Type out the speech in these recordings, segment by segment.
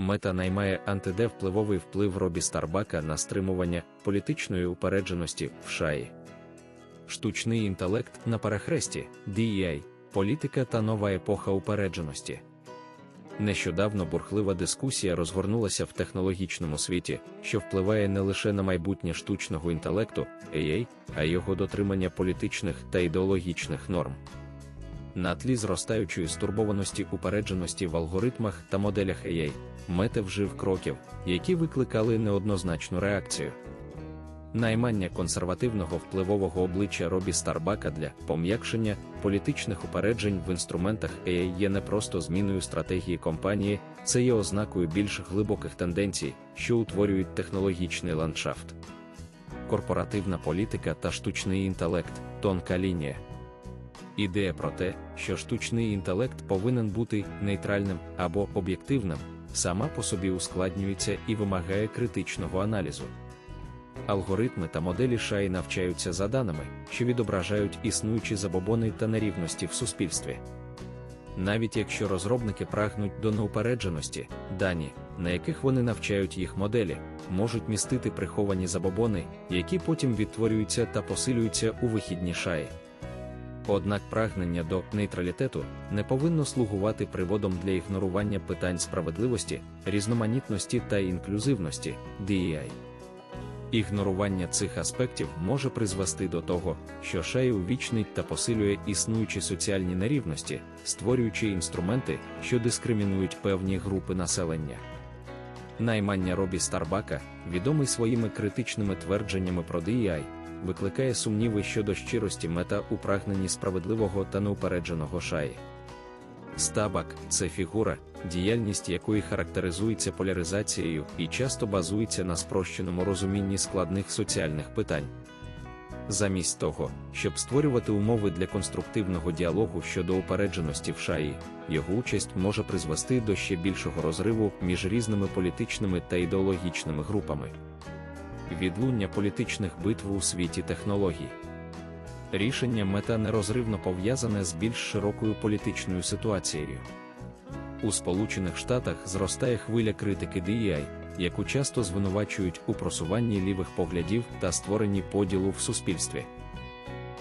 Мета наймає антидевпливовий вплив Робі Старбака на стримування політичної упередженості в шаї. Штучний інтелект на перехресті DEI, політика та нова епоха упередженості. Нещодавно бурхлива дискусія розгорнулася в технологічному світі, що впливає не лише на майбутнє штучного інтелекту, AI, а й його дотримання політичних та ідеологічних норм. На тлі зростаючої стурбованості упередженості в алгоритмах та моделях AI, мете вжив кроків, які викликали неоднозначну реакцію. Наймання консервативного впливового обличчя Робі Старбака для пом'якшення політичних упереджень в інструментах AI є не просто зміною стратегії компанії, це є ознакою більш глибоких тенденцій, що утворюють технологічний ландшафт. Корпоративна політика та штучний інтелект тонка лінія. Ідея про те, що штучний інтелект повинен бути нейтральним або об'єктивним, сама по собі ускладнюється і вимагає критичного аналізу. Алгоритми та моделі шаї навчаються за даними, що відображають існуючі забобони та нерівності в суспільстві. Навіть якщо розробники прагнуть до неупередженості, дані, на яких вони навчають їх моделі, можуть містити приховані забобони, які потім відтворюються та посилюються у вихідні шаї. Однак прагнення до нейтралітету не повинно слугувати приводом для ігнорування питань справедливості, різноманітності та інклюзивності DEI. Ігнорування цих аспектів може призвести до того, що шай увічнить та посилює існуючі соціальні нерівності, створюючи інструменти, що дискримінують певні групи населення. Наймання Робі Старбака, відомий своїми критичними твердженнями про DEI, викликає сумніви щодо щирості мета у прагненні справедливого та неупередженого шаї. Стабак це фігура, діяльність якої характеризується поляризацією і часто базується на спрощеному розумінні складних соціальних питань. Замість того, щоб створювати умови для конструктивного діалогу щодо упередженості в шаї, його участь може призвести до ще більшого розриву між різними політичними та ідеологічними групами. Відлуння політичних битв у світі технологій. Рішення мета нерозривно пов'язане з більш широкою політичною ситуацією. У Сполучених Штатах зростає хвиля критики DEI, яку часто звинувачують у просуванні лівих поглядів та створенні поділу в суспільстві.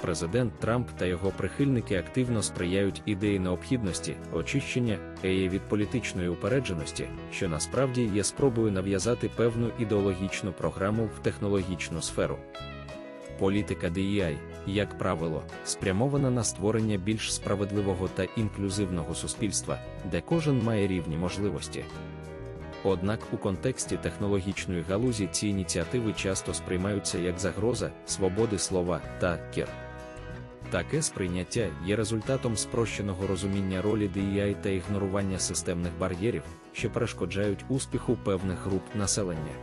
Президент Трамп та його прихильники активно сприяють ідеї необхідності очищення ЕЄ від політичної упередженості, що насправді є спробою нав'язати певну ідеологічну програму в технологічну сферу. Політика DEI, як правило, спрямована на створення більш справедливого та інклюзивного суспільства, де кожен має рівні можливості. Однак у контексті технологічної галузі ці ініціативи часто сприймаються як загроза свободи слова та кір. Таке сприйняття є результатом спрощеного розуміння ролі DEI та ігнорування системних бар'єрів, що перешкоджають успіху певних груп населення.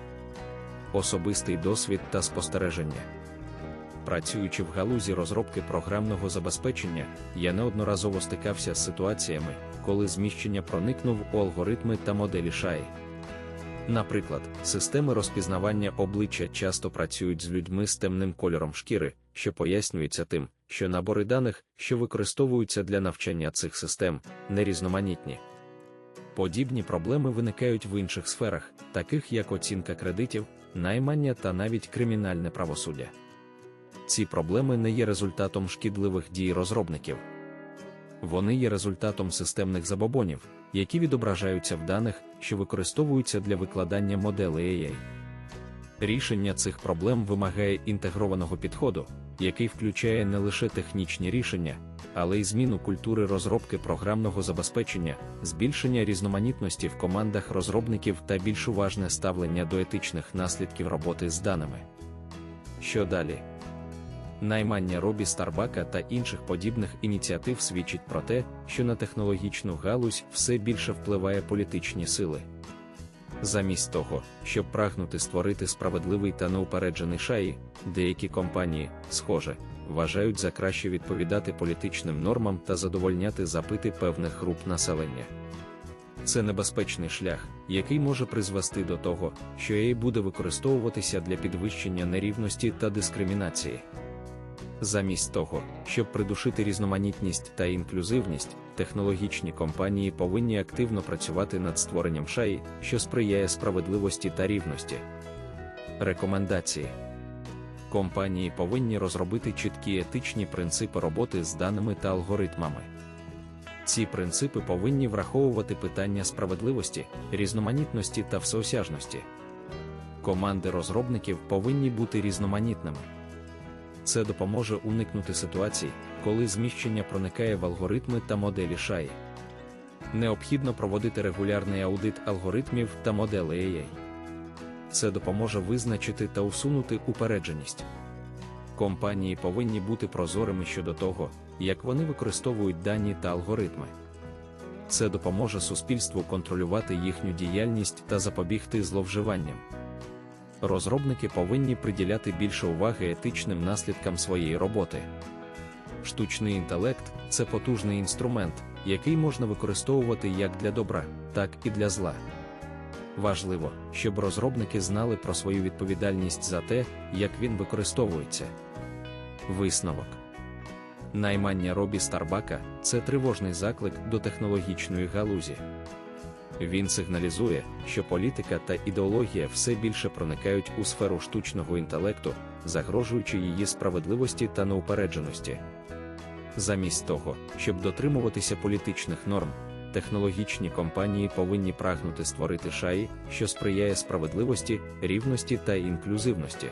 Особистий досвід та спостереження. Працюючи в галузі розробки програмного забезпечення, я неодноразово стикався з ситуаціями, коли зміщення проникнув у алгоритми та моделі шаї. Наприклад, системи розпізнавання обличчя часто працюють з людьми з темним кольором шкіри, що пояснюється тим, що набори даних, що використовуються для навчання цих систем, нерізноманітні. Подібні проблеми виникають в інших сферах, таких як оцінка кредитів, наймання та навіть кримінальне правосуддя. Ці проблеми не є результатом шкідливих дій розробників. Вони є результатом системних забобонів, які відображаються в даних, що використовуються для викладання моделей AI. Рішення цих проблем вимагає інтегрованого підходу, який включає не лише технічні рішення, але й зміну культури розробки програмного забезпечення, збільшення різноманітності в командах розробників та більш уважне ставлення до етичних наслідків роботи з даними. Що далі? Наймання Робі Старбака та інших подібних ініціатив свідчить про те, що на технологічну галузь все більше впливає політичні сили. Замість того, щоб прагнути створити справедливий та неупереджений шаї, деякі компанії, схоже, вважають за краще відповідати політичним нормам та задовольняти запити певних груп населення. Це небезпечний шлях, який може призвести до того, що AI буде використовуватися для підвищення нерівності та дискримінації. Замість того, щоб придушити різноманітність та інклюзивність, технологічні компанії повинні активно працювати над створенням шаї, що сприяє справедливості та рівності. Рекомендації компанії повинні розробити чіткі етичні принципи роботи з даними та алгоритмами. Ці принципи повинні враховувати питання справедливості, різноманітності та всеосяжності. Команди розробників повинні бути різноманітними. Це допоможе уникнути ситуацій, коли зміщення проникає в алгоритми та моделі шаї. Необхідно проводити регулярний аудит алгоритмів та моделей AI. Це допоможе визначити та усунути упередженість. Компанії повинні бути прозорими щодо того, як вони використовують дані та алгоритми. Це допоможе суспільству контролювати їхню діяльність та запобігти зловживанням. Розробники повинні приділяти більше уваги етичним наслідкам своєї роботи. Штучний інтелект це потужний інструмент, який можна використовувати як для добра, так і для зла. Важливо, щоб розробники знали про свою відповідальність за те, як він використовується. Висновок наймання Робі Старбака це тривожний заклик до технологічної галузі. Він сигналізує, що політика та ідеологія все більше проникають у сферу штучного інтелекту, загрожуючи її справедливості та неупередженості. Замість того, щоб дотримуватися політичних норм, технологічні компанії повинні прагнути створити шаї, що сприяє справедливості, рівності та інклюзивності.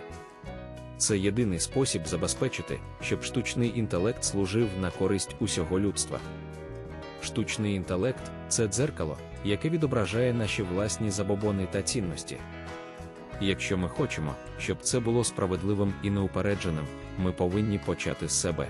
Це єдиний спосіб забезпечити, щоб штучний інтелект служив на користь усього людства. Штучний інтелект це дзеркало, яке відображає наші власні забобони та цінності. Якщо ми хочемо, щоб це було справедливим і неупередженим, ми повинні почати з себе.